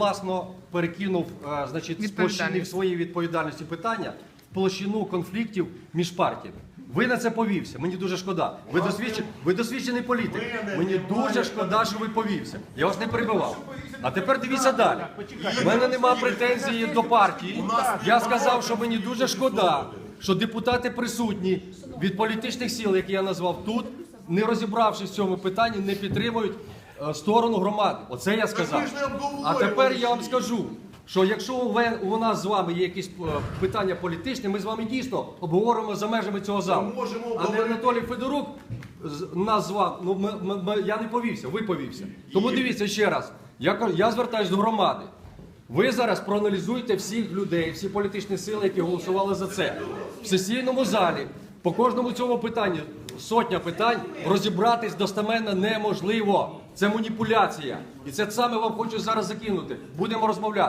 класно перекинув е, значить, з площини своєї відповідальності питання в площину конфліктів між партіями. Ви на це повівся. Мені дуже шкода. Ви досвідчений, ви досвідчений політик. Мені дуже шкода, що ви повівся. Я вас не перебивав. А тепер дивіться далі. У мене нема претензії до партії. Я сказав, що мені дуже шкода, що депутати присутні від політичних сил, які я назвав тут, не розібравшись в цьому питанні, не підтримують е, сторону громади. Оце я сказав. ж не обговорювали А тепер я вам скажу, що якщо у ве- у нас з вами є якісь е, питання політичні, ми з вами дійсно обговоримо за межами цього залу. Ми можемо А не обговорити. Анатолій Федорук з- нас. Ну ми, ми- ми- я не повівся, ви повівся. Тому дивіться ще раз. Я кажу, я звертаюся до громади. Ви зараз проаналізуйте всіх людей, всі політичні сили, які голосували за це. В сесійному залі по кожному цьому питанню сотня питань розібратись достеменно неможливо. Це маніпуляція. І це саме вам хочу зараз закинути. Будемо розмовляти.